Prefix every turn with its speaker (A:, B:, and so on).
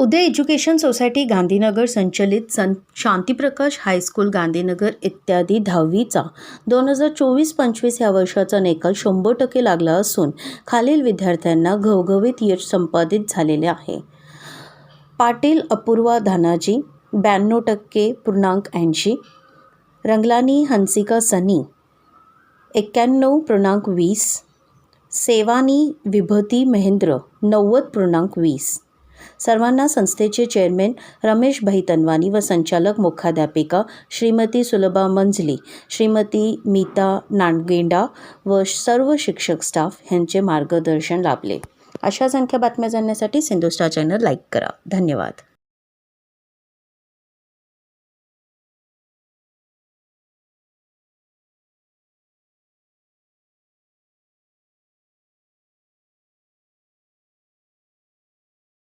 A: उदय education society Gandhinagar संचलित सं Shantiprakash high school Gandhinagar इत्यादी दहावीचा. दोन हजार चोवीस पंचवीस या वर्षाचा निकाल शंभर टक्के लागला असून खालील विद्यार्थ्यांना घवघवीत यश संपादित झालेले आहे. पाटील अपूर्वा धानाजी ब्याण्णव टक्के पूर्णांक ऐंशी. रंगलानी हंसिका सनी एक्क्याण्णव पूर्णांक वीस. सेवानी विभती महेंद्र नव्वद पूर्णांक वीस. सर्वांना संस्थेचे चेअरमॅन रमेश भाई तनवानी व संचालक मुख्याध्यापिका श्रीमती सुलभा मंजली श्रीमती मीता नांडगेंडा व सर्व शिक्षक स्टाफ यांचे मार्गदर्शन लाभले. अशा संख्या बातम्या जाणण्यासाठी सिंधुस्टार चॅनल लाईक करा. धन्यवाद.